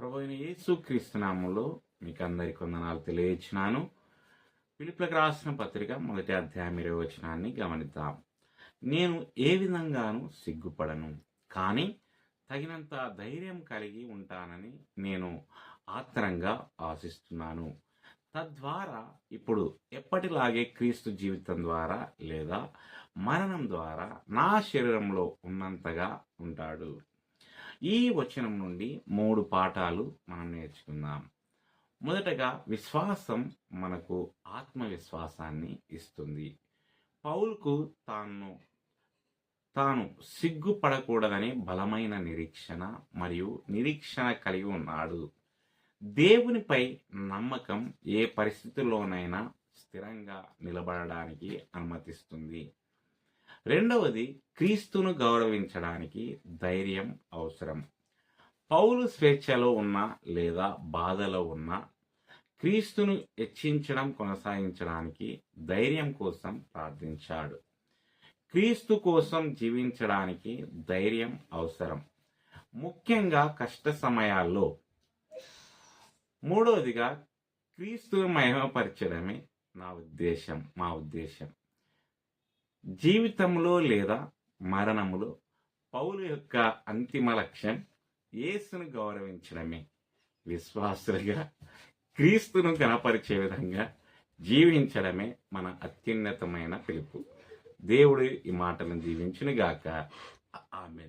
ప్రభు అయిన యేసు క్రీస్తునామంలో మీకు అందరికి వందనాలు తెలియచ్చినాను పిలుపులకు రాసిన పత్రిక మొదటి అధ్యాయం ఇరవై వచనాన్ని గమనిద్దాం. నేను ఏ విధంగానూ సిగ్గుపడను కానీ తగినంత ధైర్యం కలిగి ఉంటానని నేను ఆత్రంగా ఆశిస్తున్నాను. తద్వారా ఇప్పుడు ఎప్పటిలాగే క్రీస్తు జీవితం ద్వారా లేదా మరణం ద్వారా నా శరీరంలో ఉన్నంతగా ఉంటాడు. ఈ వచనం నుండి మూడు పాఠాలు మనం నేర్చుకుందాం. మొదటగా విశ్వాసం మనకు ఆత్మవిశ్వాసాన్ని ఇస్తుంది. పౌల్కు తాను తాను సిగ్గుపడకూడదనే బలమైన నిరీక్షణ మరియు నిరీక్షణ కలిగి ఉన్నాడు. దేవునిపై నమ్మకం ఏ పరిస్థితుల్లోనైనా స్థిరంగా నిలబడడానికి అనుమతిస్తుంది. రెండవది క్రీస్తును గౌరవించడానికి ధైర్యం అవసరం. పౌలు స్వేచ్ఛలో ఉన్న లేదా బాధలో ఉన్న క్రీస్తును హెచ్చించడం కొనసాగించడానికి ధైర్యం కోసం ప్రార్థించాడు. క్రీస్తు కోసం జీవించడానికి ధైర్యం అవసరం. ముఖ్యంగా కష్ట సమయాల్లో. మూడవదిగా క్రీస్తును మహిమపరచడమే నా ఉద్దేశం మా ఉద్దేశం. జీవితంలో లేదా మరణములో పౌలు యొక్క అంతిమ లక్ష్యం యేసును గౌరవించడమే. విశ్వాసులుగా క్రీస్తును కనపరిచే విధంగా జీవించడమే మన అత్యున్నతమైన పిలుపు. దేవుడు ఈ మాటలను దీవించునుగాక. ఆమె